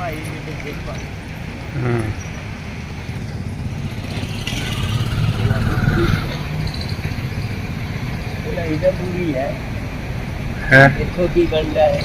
ਭਾਈ ਦੇ ਦੇਖਾ ਹਾਂ। ਇਹ ਇਹਦਾ ਪੂਰੀ ਹੈ। ਹੈ? ਇੱਥੋਂ ਦੀ ਗੰਡਾ ਹੈ?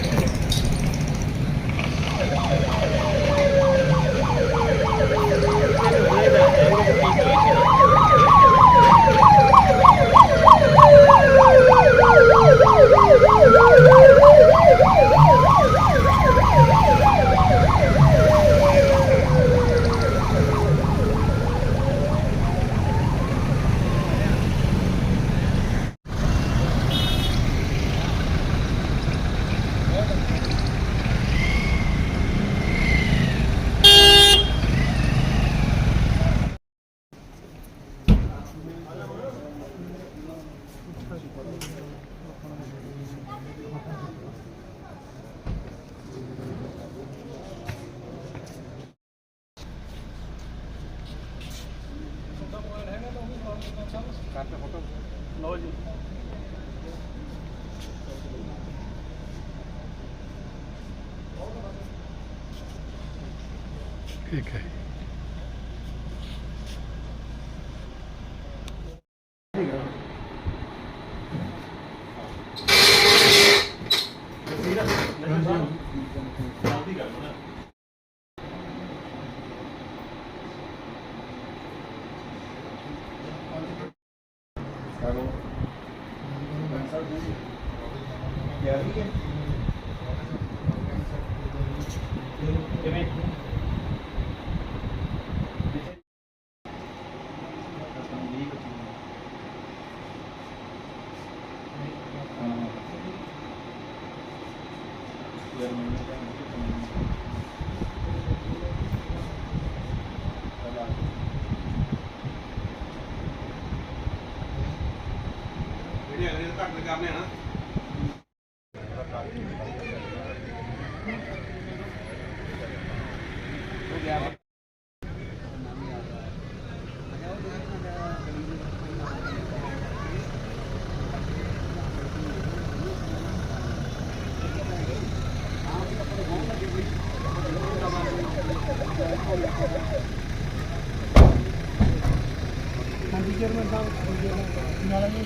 ਲੋ ਜੀ ਠੀਕ ਹੈ ਹਾਂਜੀ ਚੇਅਰਮੈਨ ਸਾਹਿਬ ਨਾਲ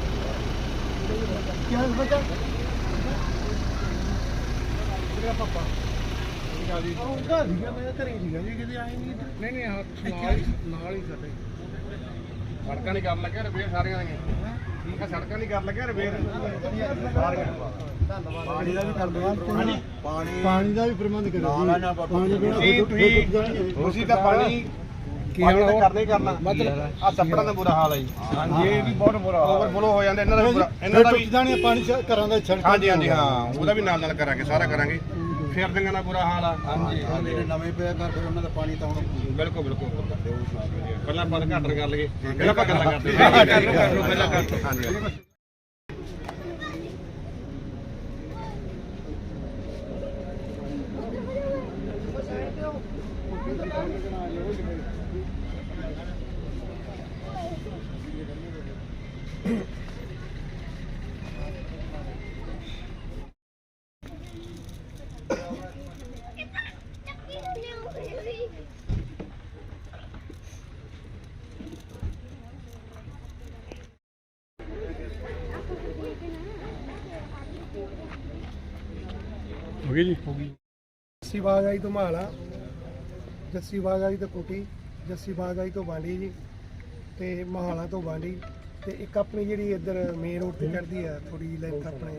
ਨਾ ਨਹੀਂ ਨਹੀਂ ਨਾਲ ਹੀ ਨਾਲ ਹੀ ਸਾਡੇ ਸੜਕਾਂ ਨਹੀਂ ਕਰਨ ਲੱਗਿਆ ਰਿਪੇਅਰ ਸਾਰੀਆਂ ਦੀਆਂ। ਠੀਕ ਆ ਸੜਕਾਂ ਨਹੀਂ ਕਰਨ ਲੱਗਿਆ ਰਿਪੇਅਰ। ਸਾਰੀਆਂ ਪਾਣੀ ਦਾ ਵੀ ਕਰ ਦੋ ਪਾਣੀ ਪਾਣੀ ਦਾ ਵੀ ਪ੍ਰਬੰਧ ਕਰੋ ਨਾ, ਨਾ, ਪਾਪਾ। ਪਾਣੀ ਤੁਸੀਂ ਤੁਸੀਂ ਤੁਸੀਂ ਤਾਂ ਪਾਣੀ ਪਾਣੀ ਤਾਂ ਕਰਨਾ ਹੀ ਕਰਨਾ। ਮਤਲਬ ਆ ਟੱਪੜਾਂ ਦਾ ਬੁਰਾ ਹਾਲ ਹੈ ਜੀ। ਹਾਂਜੀ ਇਹ ਵੀ ਬਹੁਤ ਬੁਰਾ ਓਵਰਫਲੋ ਹੋ ਜਾਂਦਾ ਇਹਨਾਂ ਦਾ ਵੀ ਬੁਰਾ ਇਹਨਾਂ ਇਹਨਾਂ ਦਾ ਵੀ ਜਾਣੇ ਪਾਣੀ ਚ- ਘਰਾਂ ਦਾ ਛੜ ਹਾਂਜੀ ਹਾਂਜੀ ਹਾਂ। ਉਹਦਾ ਵੀ ਨਾਲ ਨਾਲ ਕਰਾਂਗੇ ਸਾਰਾ ਕਰਾਂਗੇ। ਫਿਰਦਿਆਂ ਦਾ ਬੁਰਾ ਹਾਲ ਆ। ਹਾਂਜੀ ਜਿਹੜੇ ਨਵੇਂ ਪਿਆ ਕਰ ਫਿਰ ਉਹਨਾਂ ਦਾ ਪਾਣੀ ਤਾਂ ਹੁਣ ਬਿਲਕੁਲ ਬਿਲਕੁਲ। ਪਹਿਲਾਂ ਆਪਾਂ ਘੱਟ ਕਰ ਲਈਏ ਪਹਿਲਾਂ ਆਪਾਂ ਗੱਲਾਂ ਕਰਦੇ ਹਾਂ ਕਰ ਲਓ ਪਹਿਲਾਂ ਕਰ ਹਾਂਜੀ। ਹੋ ਗਈ ਜੀ? ਜੱਸੀ ਬਾਗ ਆਈ ਤੋਂ ਜੱਸੀ ਬਾਗ ਆਈ ਤੋਂ ਕੋਟੀ ਜੱਸੀ ਬਾਗ ਆਈ ਤੋਂ ਬਾਂਡੀ ਜੀ ਤੇ ਮਹਾਲਾ ਤੋਂ ਬਾਂਡੀ ਤੇ ਇੱਕ ਆਪਣੀ ਜਿਹੜੀ ਇੱਧਰ ਮੇਨ ਰੋਡ ਤੇ ਚੜਦੀ ਆ ਥੋੜੀ ਲੈਂਥ ਆਪਣੇ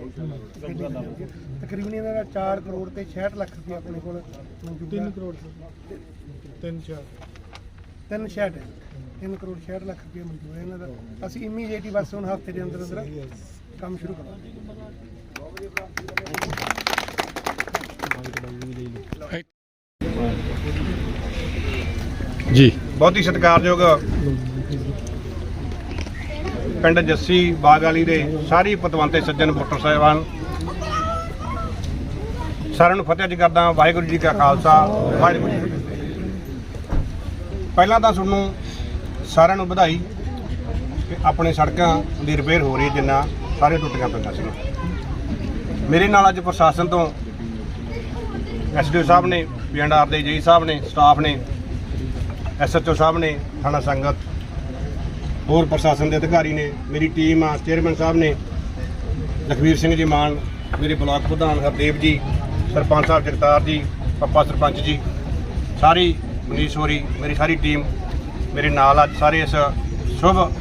ਗੱਡੀ ਦੀ ਜਾਂਦੀ ਆ। ਤਕਰੀਬਨ ਇਹਨਾਂ ਦਾ 4 ਕਰੋੜ ਤੇ 66 ਲੱਖ ਰੁਪਏ ਆਪਣੇ ਕੋਲ ਮਨਜ਼ੂਰ 3 ਕਰੋੜ 3 4 ਤਿੰਨ 66 3 ਕਰੋੜ 66 ਲੱਖ ਰੁਪਏ ਮਨਜ਼ੂਰ ਹੈ ਇਹਨਾਂ ਦਾ। ਅਸੀਂ ਇਮੀਡੀਏਟਲੀ ਬਸ ਹੁਣ ਹਫ਼ਤੇ ਦੇ ਅੰਦਰ ਅੰਦਰ ਕੰਮ ਸ਼ੁਰੂ ਕਰਾਂਗੇ। ਜੀ। ਬਹੁਤ ਹੀ ਸਤਿਕਾਰਯੋਗ ਪਿੰਡ ਜੱਸੀ ਬਾਗ ਵਾਲੀ ਦੇ ਸਾਰੇ ਪਤਵੰਤੇ ਸੱਜਣ ਪੁੱਤਰ ਸਾਹਿਬਾਨ। ਸਾਰਿਆਂ ਨੂੰ ਫਤਿਹ ਜੀ ਕਰਦਾ ਵਾਹਿਗੁਰੂ ਜੀ ਕਾ ਖਾਲਸਾ, ਵਾਹਿਗੁਰੂ ਜੀ ਕੀ ਫਤਿਹ। ਪਹਿਲਾਂ ਤਾਂ ਤੁਹਾਨੂੰ ਸਾਰਿਆਂ ਨੂੰ ਵਧਾਈ ਕਿ ਆਪਣੇ ਸੜਕਾਂ ਦੀ ਰਿਪੇਅਰ ਹੋ ਰਹੀ ਹੈ, ਜਿੰਨਾ ਸਾਰੇ ਟੁੱਟੀਆਂ ਪਈਆਂ ਸੀ ਮੇਰੇ ਨਾਲ ਅੱਜ ਪ੍ਰਸ਼ਾਸਨ ਤੋਂ ਐਸਡੀਓ ਸਾਹਿਬ ਨੇ ਪੀਐਨਆਰ ਦੇ ਜੀ ਸਾਹਿਬ ਨੇ ਸਟਾਫ ਨੇ ਐਸਐਚਓ ਸਾਹਿਬ ਨੇ, ਥਾਣਾ ਸੰਗਤ, ਹੋਰ ਪ੍ਰਸ਼ਾਸਨ ਦੇ ਅਧਿਕਾਰੀ ਨੇ, ਮੇਰੀ ਟੀਮ ਆ, ਚੇਅਰਮੈਨ ਸਾਹਿਬ ਨੇ ਲਖਵੀਰ ਸਿੰਘ ਜੀ ਮਾਨ, ਮੇਰੇ ਬਲਾਕ ਪ੍ਰਧਾਨ ਹਰਦੇਵ ਜੀ, ਸਰਪੰਚ ਸਾਹਿਬ ਜਗਤਾਰ ਜੀ, ਪੱਪਾ ਸਰਪੰਚ ਜੀ, ਸਾਰੀ ਮਨੀਸ਼ ਹੋਰੀ, ਮੇਰੀ ਸਾਰੀ ਟੀਮ, ਮੇਰੇ ਨਾਲ ਅੱਜ ਸਾਰੇ ਇਸ ਸ਼ੁਭ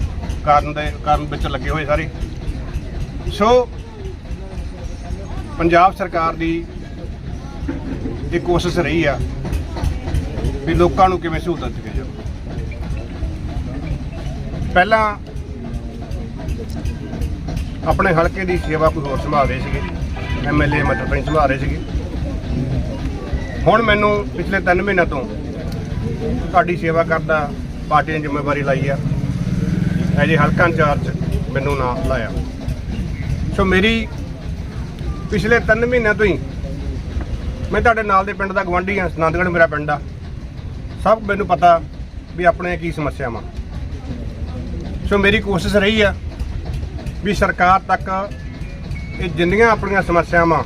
ਕਾਰਨ ਦੇ, ਕਾਰਨ ਵਿੱਚ ਲੱਗੇ ਹੋਏ ਸਾਰੇ। ਸੋ, ਪੰਜਾਬ ਸਰਕਾਰ ਦੀ ਇਹ ਕੋਸ਼ਿਸ਼ ਰਹੀ ਆ ਵੀ ਲੋਕਾਂ ਨੂੰ ਕਿਵੇਂ ਸਹੂਲਤਾਂ ਦਿੱਤੀਆਂ ਜਾਣ? ਪਹਿਲਾਂ ਆਪਣੇ ਹਲਕੇ ਦੀ ਸੇਵਾ ਕੋਈ ਹੋਰ ਸੰਭਾਲ ਰਹੇ ਸੀਗੇ ਐਮਐਲਏ ਮਤਲਬ ਨਹੀਂ ਸੰਭਾਲ ਰਹੇ ਸੀਗੇ। ਹੁਣ ਮੈਨੂੰ ਪਿਛਲੇ 3 ਮਹੀਨਿਆਂ ਤੋਂ ਤੁਹਾਡੀ ਸੇਵਾ ਕਰਦਾ ਪਾਰਟੀ ਨੇ ਜ਼ਿੰਮੇਵਾਰੀ ਲਾਈ ਆ। ਐਜੇ ਹਲਕਾ ਇੰਚਾਰਜ ਮੈਨੂੰ ਨਾਮ ਲਾਇਆ। ਸੋ ਮੇਰੀ ਪਿਛਲੇ 3 ਮਹੀਨਿਆਂ ਤੋਂ ਹੀ ਮੈਂ ਤੁਹਾਡੇ ਨਾਲ ਦੇ ਪਿੰਡ ਦਾ ਗਵਾਂਢੀ ਹਾਂ ਆਨੰਦਗੜ੍ਹ ਮੇਰਾ ਪਿੰਡ ਆ। ਸਭ ਮੈਨੂੰ ਪਤਾ ਵੀ ਆਪਣੇ ਕੀ ਸਮੱਸਿਆਵਾਂ। ਸੋ ਮੇਰੀ ਕੋਸ਼ਿਸ਼ ਰਹੀ ਆ ਵੀ ਸਰਕਾਰ ਤੱਕ ਇਹ ਜਿੰਨੀਆਂ ਆਪਣੀਆਂ ਸਮੱਸਿਆਵਾਂ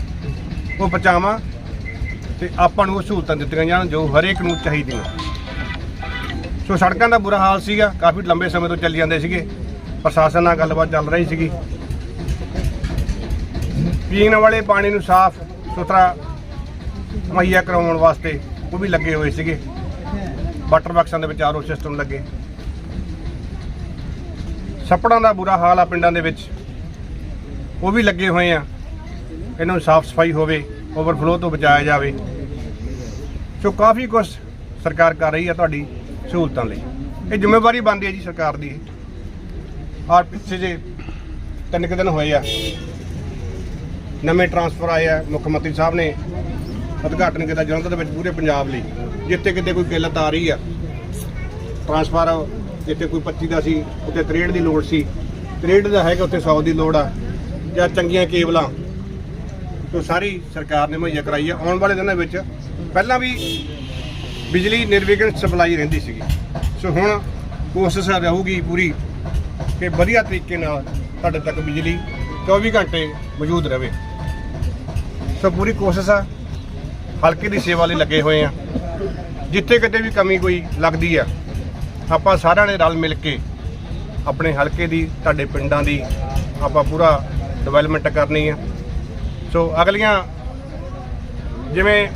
ਉਹ ਪਹੁੰਚਾਵਾਂ ਤੇ ਆਪਾਂ ਨੂੰ ਉਹ ਸਹੂਲਤਾਂ ਦਿੱਤੀਆਂ ਜਾਣ ਜੋ ਹਰੇਕ ਨੂੰ ਚਾਹੀਦੀਆਂ। ਸੋ ਸੜਕਾਂ ਦਾ ਬੁਰਾ ਹਾਲ ਸੀਗਾ, ਕਾਫੀ ਲੰਬੇ ਸਮੇਂ ਤੋਂ ਚੱਲੀ ਜਾਂਦੇ ਸੀਗੇ, ਪ੍ਰਸ਼ਾਸਨ ਨਾਲ ਗੱਲਬਾਤ ਚੱਲ ਰਹੀ ਸੀਗੀ। ਪੀਣ ਵਾਲੇ ਪਾਣੀ ਨੂੰ ਸਾਫ਼ ਸੁਥਰਾ ਮੁਹੱਈਆ ਕਰਾਉਣ ਵਾਸਤੇ ਉਹ ਵੀ ਲੱਗੇ ਹੋਏ ਸੀਗੇ। ਵਾਟਰ ਬਾਕਸਾਂ ਦੇ ਵਿੱਚ ਆਰਓ ਸਿਸਟਮ ਲੱਗੇ। ਛੱਪੜਾਂ ਦਾ ਬੁਰਾ ਹਾਲ ਆ ਪਿੰਡਾਂ ਦੇ ਵਿੱਚ। ਉਹ ਵੀ ਲੱਗੇ ਹੋਏ ਆ। ਇਹਨਾਂ ਨੂੰ ਸਾਫ਼ ਸਫ਼ਾਈ ਹੋਵੇ, ਓਵਰਫਲੋ ਤੋਂ ਬਚਾਇਆ ਜਾਵੇ। ਸੋ ਕਾਫੀ ਕੁਝ ਸਰਕਾਰ ਕਰ ਰਹੀ ਆ ਤੁਹਾਡੀ ਸਹੂਲਤਾਂ ਲਈ। ਇਹ ਜ਼ਿੰਮੇਵਾਰੀ ਬਣਦੀ ਹੈ ਜੀ ਸਰਕਾਰ ਦੀ। ਆਰ ਪਿੱਛੇ ਜੇ ਤਿੰਨ ਕੁ ਦਿਨ ਹੋਏ ਆ। ਨਵੇਂ ਟਰਾਂਸਫਰ ਆਏ ਆ, ਮੁੱਖ ਮੰਤਰੀ ਸਾਹਿਬ ਨੇ। ਉਦਘਾਟਨ ਕੀਤਾ ਜਲੰਧਰ ਦੇ ਵਿੱਚ ਪੂਰੇ ਪੰਜਾਬ ਲਈ, ਜਿੱਥੇ ਕਿਤੇ ਕੋਈ ਕਿੱਲਤ ਆ। ਰਹੀ ਆ ਟਰਾਂਸਫਰ ਜਿੱਥੇ ਕੋਈ 25 ਦਾ ਸੀ, ਉੱਥੇ 63 ਦੀ ਲੋੜ ਸੀ। 63 ਦਾ ਹੈਗਾ ਉੱਥੇ 100 ਦੀ ਲੋੜ ਆ, ਜਾਂ ਚੰਗੀਆਂ ਕੇਬਲਾਂ। ਤੋਂ ਸਾਰੀ ਸਰਕਾਰ ਨੇ ਮੁਹੱਈਆ ਕਰਾਈ ਆ, ਆਉਣ ਵਾਲੇ ਦਿਨਾਂ ਵਿੱਚ ਪਹਿਲਾਂ ਵੀ ਬਿਜਲੀ ਨਿਰਵਿਘਨ ਸਪਲਾਈ ਰਹਿੰਦੀ ਸੀਗੀ। ਸੋ ਹੁਣ ਕੋਸ਼ਿਸ਼ ਰਹੂਗੀ ਪੂਰੀ ਕਿ ਵਧੀਆ ਤਰੀਕੇ ਨਾਲ ਤੁਹਾਡੇ ਤੱਕ ਬਿਜਲੀ 24 ਘੰਟੇ ਮੌਜੂਦ ਰਹੇ। ਸੋ ਪੂਰੀ ਕੋਸ਼ਿਸ਼ ਆ ਹਲਕੇ ਦੀ ਸੇਵਾ ਲਈ ਲੱਗੇ ਹੋਏ ਆ। ਜਿੱਥੇ ਕਿਤੇ ਵੀ ਕਮੀ ਕੋਈ ਲੱਗਦੀ ਆ, ਆਪਾਂ ਸਾਰਿਆਂ ਨੇ ਰਲ ਮਿਲ ਕੇ ਆਪਣੇ ਹਲਕੇ ਦੀ, ਤੁਹਾਡੇ ਪਿੰਡਾਂ ਦੀ ਆਪਾਂ ਪੂਰਾ ਡਿਵੈਲਪਮੈਂਟ ਕਰਨੀ ਆ। ਸੋ ਅਗਲੀਆਂ ਜਿਵੇਂ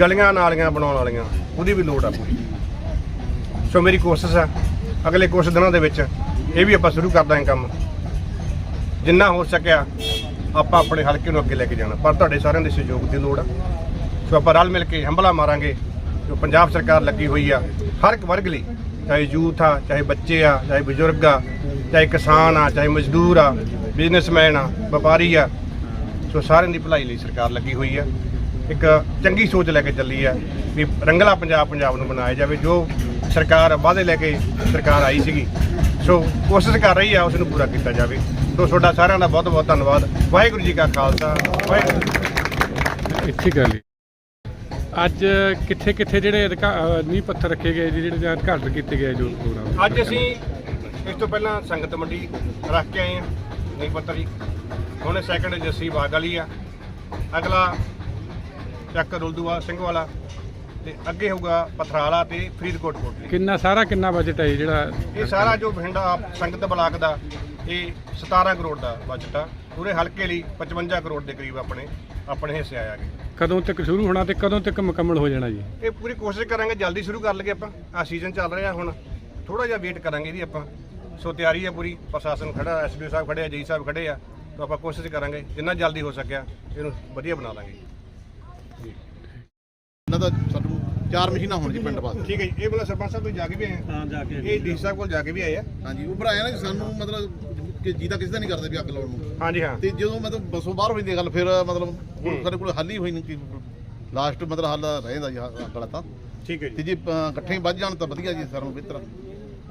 ਗਲੀਆਂ ਨਾਲੀਆਂ ਬਣਾਉਣ ਵਾਲੀਆਂ, ਉਹਦੀ ਵੀ ਲੋੜ ਆ ਪੂਰੀ। ਸੋ ਮੇਰੀ ਕੋਸ਼ਿਸ਼ ਆ, ਅਗਲੇ ਕੁਝ ਦਿਨਾਂ ਦੇ ਵਿੱਚ ਇਹ ਵੀ ਆਪਾਂ ਸ਼ੁਰੂ ਕਰ ਦਾਂਗੇ ਕੰਮ। ਜਿੰਨਾ ਹੋ ਸਕਿਆ ਆਪਾਂ ਆਪਣੇ ਹਲਕੇ ਨੂੰ ਅੱਗੇ ਲੈ ਕੇ ਜਾਣਾ। ਪਰ ਤੁਹਾਡੇ ਸਾਰਿਆਂ ਦੇ ਸਹਿਯੋਗ ਦੀ ਲੋੜ ਆ। ਸੋ ਆਪਾਂ ਰਲ ਮਿਲ ਕੇ ਹੰਬਲਾ ਮਾਰਾਂਗੇ। ਜੋ ਪੰਜਾਬ ਸਰਕਾਰ ਲੱਗੀ ਹੋਈ ਆ, ਹਰ ਇੱਕ ਵਰਗ ਲਈ, ਚਾਹੇ ਯੂਥ ਆ, ਚਾਹੇ ਬੱਚੇ ਆ, ਚਾਹੇ ਬਜ਼ੁਰਗ ਆ, ਚਾਹੇ ਕਿਸਾਨ ਆ, ਚਾਹੇ ਮਜ਼ਦੂਰ ਆ, ਬਿਜ਼ਨਸਮੈਨ ਆ, ਵਪਾਰੀ ਆ, ਸੋ ਸਾਰਿਆਂ ਦੀ ਭਲਾਈ ਲਈ ਸਰਕਾਰ ਲੱਗੀ ਹੋਈ ਆ। ਇੱਕ ਚੰਗੀ ਸੋਚ ਲੈ ਕੇ ਚੱਲੀ ਆ ਵੀ ਰੰਗਲਾ ਪੰਜਾਬ ਪੰਜਾਬ ਨੂੰ ਬਣਾਇਆ ਜਾਵੇ ਜੋ ਸਰਕਾਰ ਵਾਅਦੇ ਲੈ ਕੇ ਸਰਕਾਰ ਆਈ ਸੀਗੀ। ਸੋ ਕੋਸ਼ਿਸ਼ ਕਰ ਰਹੀ ਆ ਉਸ ਨੂੰ ਪੂਰਾ ਕੀਤਾ ਜਾਵੇ। ਸੋ ਤੁਹਾਡਾ ਸਾਰਿਆਂ ਦਾ ਬਹੁਤ ਬਹੁਤ ਧੰਨਵਾਦ। ਵਾਹਿਗੁਰੂ ਜੀ ਕਾ ਖਾਲਸਾ। ਵਾਹਿਗੁਰੂ। ਇੱਥੇ ਗੱਲ। ਅੱਜ ਕਿੱਥੇ ਕਿੱਥੇ ਜਿਹੜੇ ਨੀਂਹ ਪੱਥਰ ਰੱਖੇ ਗਏ ਜੀ, ਜਿਹੜੇ ਉਦਘਾਟਨ ਕੀਤੇ ਗਏ ਜੋ ਪ੍ਰੋਗਰਾਮ? ਅੱਜ ਅਸੀਂ ਇਸ ਤੋਂ ਪਹਿਲਾਂ ਸੰਗਤ ਮੰਡੀ ਰੱਖ ਕੇ ਆਏ ਹਾਂ ਨਹੀਂ ਪਤਾ ਜੀ। ਹੁਣ ਸੈਕੰਡ ਜੱਸੀ ਬਾਗ ਵਾਲੀ ਆ। ਅਗਲਾ ਚੱਕ ਰੁਲਦੂਆ ਸਿੰਘ ਵਾਲਾ ਤੇ ਅੱਗੇ ਹੋਊਗਾ ਪਥਰਾਲਾ ਤੇ ਫਰੀਦਕੋਟ ਕੋਟਲੀ ਕਿੰਨਾ ਸਾਰਾ ਕਿੰਨਾ ਬਜਟ ਹੈ ਜੀ ਜਿਹੜਾ ਇਹ ਸਾਰਾ ਜੋ ਬਠਿੰਡਾ ਸੰਗਤ ਬਲਾਕ ਦਾ ਇਹ 17 ਕਰੋੜ ਦਾ ਬਜਟ ਆ। ਪੂਰੇ ਹਲਕੇ ਲਈ 55 ਕਰੋੜ ਦੇ ਕਰੀਬ ਆਪਣੇ ਆਪਣੇ ਹਿੱਸੇ ਆਇਆ ਗਏ ਕਦੋਂ ਤੱਕ ਸ਼ੁਰੂ ਹੋਣਾ ਤੇ ਕਦੋਂ ਤੱਕ ਮੁਕੰਮਲ ਹੋ ਜਾਣਾ ਜੀ? ਇਹ ਪੂਰੀ ਕੋਸ਼ਿਸ਼ ਕਰਾਂਗੇ ਜਲਦੀ ਸ਼ੁਰੂ ਕਰ ਲਈਏ ਆਪਾਂ। ਆ ਸੀਜ਼ਨ ਚੱਲ ਰਿਹਾ ਹੁਣ। ਥੋੜਾ ਜਿਹਾ ਵੇਟ ਕਰਾਂਗੇ ਇਹਦੀ ਆਪਾਂ। ਸੋ ਤਿਆਰੀ ਹੈ ਪੂਰੀ। ਪ੍ਰਸ਼ਾਸਨ ਖੜਾ ਐਸਡੀਓ ਸਾਹਿਬ ਖੜੇ ਆ ਜੀ ਸਾਹਿਬ ਖੜੇ ਆ। ਤਾਂ ਆਪਾਂ ਕੋਸ਼ਿਸ਼ ਕਰਾਂਗੇ ਜਿੰਨਾ ਜਲਦੀ ਹੋ ਸਕਿਆ ਇਹਨੂੰ ਵਧੀਆ ਬਣਾ ਲਾਂਗੇ। ਇਹਨਾਂ ਦਾ ਸਾਨੂੰ ਚਾਰ ਮਸ਼ੀਨਾਂ ਹੋਣ ਜੀ ਪਿੰਡ ਬਾਅਦ ਠੀਕ ਹੈ ਜੀ ਇਹ ਬਲਾ ਸਰਪੰਚ ਸਾਹਿਬ ਤੋਂ ਜਾ ਕੇ ਵੀ ਆਏ ਆ ਹਾਂ ਜਾ ਕੇ ਇਹ ਡੀ ਸਾਹਿਬ ਕੋਲ ਜਾ ਕੇ ਵੀ ਆਏ ਆ? ਹਾਂਜੀ ਉਹ ਭਰਾਇਆ ਨਾ ਕਿ ਸਾਨੂੰ ਮਤਲਬ ਕਿ ਜੀਤਾ ਕਿਸੇ ਦਾ ਨਹੀਂ ਕਰਦੇ ਵੀ ਅੱਗ ਲਾਉਣ ਨੂੰ। ਹਾਂਜੀ ਹਾਂ। ਤੇ ਜਦੋਂ ਮਤਲਬ ਬਸੋਂ ਬਾਹਰ ਹੋਈ ਦੀ ਗੱਲ ਫਿਰ ਮਤਲਬ ਸਾਡੇ ਕੋਲ ਹੱਲ ਹੀ ਹੋਈ ਨਹੀਂ ਕਿ ਲਾਸਟ ਮਤਲਬ ਹੱਲ ਰਹਿੰਦਾ ਜੀ ਅੱਗ ਵਾਲਾ ਤਾਂ। ਠੀਕ ਹੈ ਤੇ ਜੀ ਜੇ ਅ, ਇਕੱਠੇ ਵੱਧ ਜਾਣ ਤਾਂ ਵਧੀਆ ਜੀ ਸਾਰਿਆਂ ਨੂੰ ਬਿਹਤਰ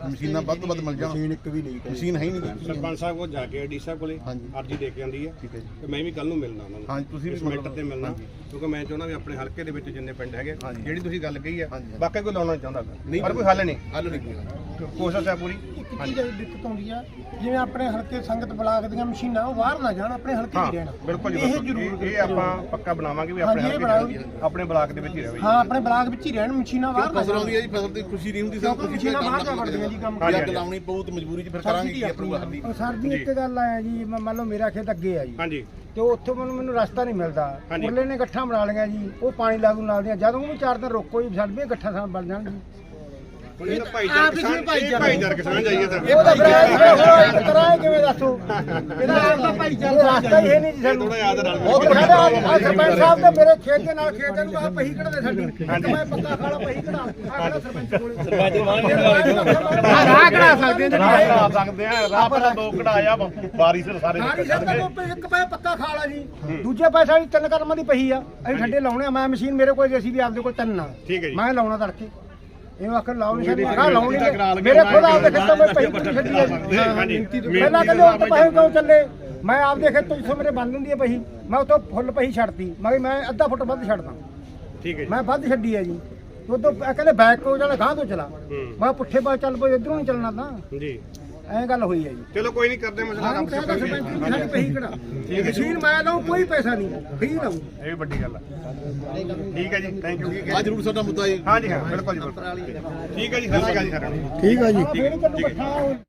ਮਸ਼ੀਨਾਂ ਵੱਧ ਤੋਂ ਵੱਧ ਮਿਲ ਜਾਣ ਮਸ਼ੀਨ ਇੱਕ ਵੀ ਨਹੀਂ ਮਸ਼ੀਨ ਹੈ ਹੀ ਨਹੀਂ। ਸਰਪੰਚ ਸਾਹਿਬ ਕੋਲ ਜਾ ਕੇ ਡੀ ਸਾਹਿਬ ਕੋਲੇ। ਅਰਜੀ ਦੇ ਕੇ ਆਂਦੀ ਹੈ ਠੀਕ ਹੈ ਜੀ ਤੇ ਮੈਂ ਵੀ ਕੱਲ ਨੂੰ ਮਿਲਣਾ ਉਹਨਾਂ ਨੂੰ ਹਾਂਜੀ ਤੁਸੀਂ ਵੀ ਮਤਲਬ- ਤੇ ਮਿਲਣਾ। ਕਿਉਂਕਿ ਮੈਂ ਚਾਹੁੰਦਾ ਵੀ ਆਪਣੇ ਹਲਕੇ ਦੇ ਵਿੱਚ ਜਿੰਨੇ ਪਿੰਡ ਹੈਗੇ। ਜਿਹੜੀ ਤੁਸੀਂ ਗੱਲ ਕਹੀ ਹੈ। ਵਾਕਿਆ ਕੋਈ ਲਾਉਣਾ ਚਾਹੁੰਦਾ। ਪਰ ਕੋਈ ਹੱਲ ਨਹੀਂ ਹੱਲ ਨਹੀਂ ਕੋਸ਼ਿਸ਼ ਹੈ ਪੂਰੀ ਚੀਜ਼ ਦੀ ਦਿੱਕਤ ਆਉਂਦੀ ਆ। ਜਿਵੇਂ ਆਪਣੇ ਹਲਕੇ ਸੰਗਤ ਬਲਾਕ ਦੀਆਂ ਮਸ਼ੀਨਾਂ ਉਹ ਬਾਹਰ ਨਾ ਜਾਣ ਆਪਣੇ ਹਲਕੇ ਹਾਂ ਹੀ ਰਹਿਣ। ਬਿਲਕੁਲ ਜੀ ਇਹ ਬਿਲਕੁਲ। ਜ਼ਰੂਰ ਇਹ ਆਪਾਂ ਪੱਕਾ ਬਣਾਵਾਂਗੇ ਵੀ ਆਪਣੇ ਹਾਂਜੀ, ਇਹ ਹਲਕੇ ਵਿੱਚ- ਆਪਣੇ ਬਲਾਕ ਦੇ ਵਿੱਚ ਹੀ ਰਹੇ। ਹਾਂ ਆਪਣੇ ਬਲਾਕ ਵਿੱਚ ਹੀ ਰਹਿਣ ਮਸ਼ੀਨਾਂ ਬਾਹਰ ਨਾ ਫਸਲ ਜਾਣ। ਆਉਂਦੀ ਹੈ ਜੀ ਫਸਲ ਦੀ ਖੁਸ਼ੀ ਨਹੀਂ ਹੁੰਦੀ ਕਿਉਂਕਿ ਮਸ਼ੀਨਾਂ ਬਾਹਰ ਜਾ ਵੜਦੀਆਂ ਜੀ ਕੰਮ ਹਾਂਜੀ, ਜੇ ਹਾਂਜੀ। ਲਾਉਣੀ ਪਊ ਤੇ ਮਜਬੂਰੀ 'ਚ ਫਿਰ ਕਰਾਂਗੇ ਕੀ ਆਪਣੀ ਹੱਲੀ ਉਹ ਸਰ ਜੀ ਇੱਕ ਗੱਲ ਆ ਜੀ ਮ- ਮੰਨ ਲਓ ਮੇਰਾ ਖੇਤ ਅੱਗੇ ਆ ਜੀ। ਹਾਂਜੀ। ਤੇ ਉੱਥੋਂ ਮੈਨੂੰ ਮੈਨੂੰ ਰਸਤਾ ਨਹੀਂ ਮਿਲਦਾ। ਹਾਂਜੀ। ਉਰਲੇ ਨੇ ਗੱਠਾਂ ਬਣਾ ਲਈਆਂ ਜੀ ਉਹ ਪਾਣੀ ਲਾਗੂ ਨਾਲ ਦੀਆਂ ਜਦੋਂ ਵੀ ਚਾਰ ਦਿਨ ਰੋਕੋ ਜੀ ਸਾਡੇ ਵੀ ਗੱਠਾਂ ਸਾਂ ਬਣ ਜਾਣ ਜੀ। ਹੁਣ ਇਹ ਤਾਂ ਭਾਈਚਾਰਕ ਕਿਸਾਨ ਇਹ ਭਾਈਚਾਰਕ ਕਿਸਾਨ ਜਾਈਏ ਸਰ ਉਹ ਤਾਂ ਫਿਰ ਇਹ ਕਰਾਏ ਕਿਵੇਂ ਦੱਸੋ? ਇਹਦਾ ਆਪਦਾ ਭਾਈਚਾਰਾ ਰਸਤਾ ਹੀ ਹੈ ਨਹੀਂ ਜੀ ਸਾਨੂੰ। ਥੋੜਾ ਯਾਦ ਰੱਖ ਉਹ ਤਾਂ ਸਾਡੇ ਆ ਸਰਪੰਚ ਸਾਹਿਬ ਦੇ ਮੇਰੇ ਖੇਤ ਦੇ ਨਾਲ ਖੇਤ ਨੂੰ ਆ ਪਹੀ ਕਢਦੇ ਸਾਡੀ। ਇੱਕ ਮੈਂ ਪੱਕਾ ਖਾਲਾ ਪਹੀ ਕਢਾ ਆ ਖੜਾ ਸਰਪੰਚ ਕੋਲੇ? ਸਰਪੰਚ ਮਾਨ ਰਾਹ ਕਢਾ ਸਕਦੇ ਜੀ ਕਢਾ ਸਕਦੇ ਆ। ਰਾਹ ਪਰ ਦੋ ਕਢਾਇਆ ਬਾਰੀ ਸਿਰ ਸਾਰੇ ਸਾਰੀ ਸਰ ਤਾਂ ਇੱਕ ਪੈ ਪੱਕਾ ਖਾਲਾ ਜੀ। ਦੂਜੇ ਪੈਸਾ ਵੀ ਤਿੰਨ ਕਰਮਾਂ ਦੀ ਪਹੀ ਆ। ਅਸੀਂ ਠੰਡੇ ਲਾਉਣੇ ਆ। ਮੈਂ ਮਸ਼ੀਨ ਮੇਰੇ ਕੋਲ ਜੇ ਅਸੀਂ ਵੀ ਆਪਦੇ ਕੋਲ ਤਿੰਨ ਆ। ਠੀਕ ਹੈ ਜੀ। ਮੈਂ ਲਾਉਣਾ ਤੜਕੇ। ਇਹਨੂੰ ਆਖਰ ਲਾਉ ਨਹੀਂ ਛੱਡੀ ਮੈਂ ਲਾਉਣੀ ਮੇਰੇ ਖੁਦ ਆਪਦੇ ਖੇਤੋਂ ਮੈਂ ਪਹੀ ਪੁੱਛ ਛੱਡੀ ਆ ਹਾਂਜੀ ਪਹਿਲਾਂ ਕਹਿੰਦੇ ਉਹ ਪਹੀ ਕਿਉਂ ਚੱਲੇ? ਮੈਂ ਆਪਦੇ ਖੇਤੋਂ ਜਿੱਥੋਂ ਮੇਰੇ ਬੰਦ ਹੁੰਦੀ ਹੈ ਪਹੀ ਮੈਂ ਉੱਥੋਂ ਫੁੱਲ ਪਹੀ ਛੱਡਤੀ। ਮੈਂ ਮੈਂ ਅੱਧਾ ਫੁੱਟ ਵੱਧ ਛੱਡਦਾ। ਠੀਕ ਹੈ ਜੀ। ਮੈਂ ਵੱਧ ਛੱਡੀ ਹੈ ਜੀ। ਉਦੋਂ ਕਹਿੰਦੇ ਬੈਕ ਕੋ ਜਾਣਾ ਗਾਂ ਤੋਂ ਚਲਾ। ਮੈਂ ਪੁੱਠੇ ਪਾਸੇ ਚੱਲ ਪਈ ਇਧਰੋਂ ਨਹੀਂ ਚੱਲਣਾ ਤਾਂ। ਜੀ। ਐਂ ਗੱਲ ਹੋਈ ਹੈ ਜੀ। ਚਲੋ ਕੋਈ ਨਹੀਂ ਕਰਦੇ ਮਸਲਾ ਹਾਂ ਹੱਲ ਕਹਿੰਦਾ ਸਰਪੰਚ ਨੂੰ ਸਾਡੀ ਪਹੀ ਕਢਾ ਮਸ਼ੀਨ ਮੈਂ ਲਾਉਂ ਕੋਈ ਪੈਸਾ ਨਹੀਂ ਫ੍ਰੀ ਲਾਉਂ ਇਹ ਵੀ ਵੱਡੀ ਗੱਲ ਹੈ ਠੀਕ ਹੈ ਜੀ ਥੈਂਕ ਯੂ ਆ ਜ਼ਰੂਰ ਸਾਡਾ ਮੁੱਦਾ ਜੀ। ਹਾਂਜੀ ਹਾਂ ਬਿਲਕੁਲ ਜੀ ਬਿਲਕੁਲ। ਠੀਕ ਹੈ ਜੀ ਸਤਿ ਸ਼੍ਰੀ ਅਕਾਲ ਜੀ ਸਾਰਿਆਂ ਨੂੰ। ਠੀਕ ਆ ਜੀ। ਤੈਨੂੰ ਬੱਠਾ